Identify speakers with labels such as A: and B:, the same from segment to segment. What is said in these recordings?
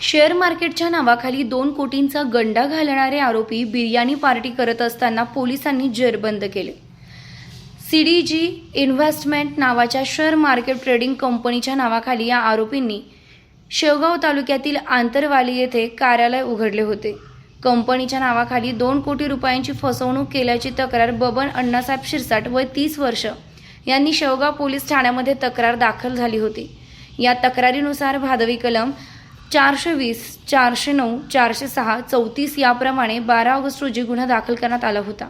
A: Share मार्केटच्या नावाखाली दोन कोटींचा गंडा घालणारे आरोपी बिर्याणी पार्टी करत असताना पोलिसांनी जेरबंद केले. सी डी जी इन्व्हेस्टमेंट नावाच्या शेअर मार्केट ट्रेडिंग कंपनीच्या नावाखाली या आरोपींनी शेवगाव तालुक्यातील आंतरवाली येथे कार्यालय उघडले होते. कंपनीच्या नावाखाली दोन कोटी रुपयांची फसवणूक केल्याची तक्रार बबन अण्णासाहेब शिरसाट व तीस वर्ष यांनी शेवगाव पोलीस ठाण्यामध्ये तक्रार दाखल झाली होती. या तक्रारीनुसार भादवी कलम चारशे वीस चारशे नऊ चारशे सहा चौतीस याप्रमाणे बारा ऑगस्ट रोजी गुन्हा दाखल करण्यात आला होता.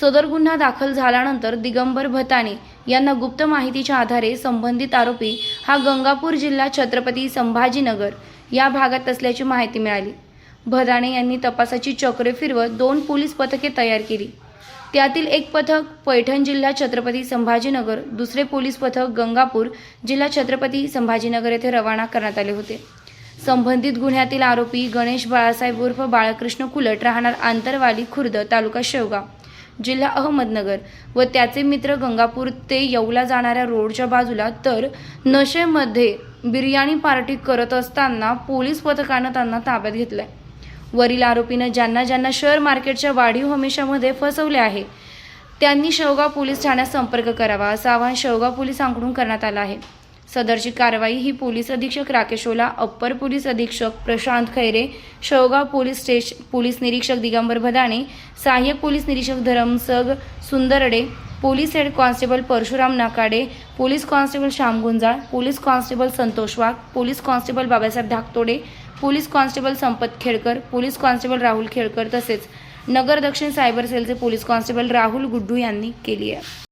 A: सदर गुन्हा दाखल झाल्यानंतर दिगंबर भताने यांना गुप्त माहितीच्या आधारे संबंधित आरोपी हा गंगापूर जिल्हा छत्रपती संभाजीनगर या भागात असल्याची माहिती मिळाली. भदाणे यांनी तपासाची चक्रे फिरवत दोन पोलीस पथके तयार केली. त्यातील एक पथक पैठण जिल्हा छत्रपती संभाजीनगर दुसरे पोलीस पथक गंगापूर जिल्हा छत्रपती संभाजीनगर येथे रवाना करण्यात आले होते. संबंधित गुन्ह्यातील आरोपी गणेश बाळासाहेब उर्फ बाळकृष्ण कुलट राहणार आंतरवाली खुर्द तालुका शेवगाव. जिल्हा अहमदनगर व त्याचे मित्र गंगापूर ते येवला जाणाऱ्या रोडच्या बाजूला तर नशेमध्ये बिर्याणी पार्टी करत असताना पोलीस पथकानं त्यांना ताब्यात घेतलंय. वरील आरोपीनं ज्यांना ज्यांना शेअर मार्केटच्या वाढीव हमेशामध्ये फसवले आहे त्यांनी शेवगाव पोलीस ठाण्यात संपर्क करावा असं आवाहन शेवगाव पोलिसांकडून करण्यात आलं आहे. सदरची कारवाई ही पोलीस अधीक्षक राकेश ओला अप्पर पोलीस अधीक्षक Prashant Khaire Shevgaon police station police निरीक्षक दिगंबर भदाणे सहाय्यक पोलीस निरीक्षक Dharamsing Sundarde police head constable Parshuram Nakade police constable Shyam Gunjal police constable Santosh Wagh police constable Babasaheb Dhaktode police constable Sampat Khedkar police constable Rahul Khedkar तसेच नगर दक्षिण cyber सेलचे police constable Rahul Guddu यांनी केली आहे.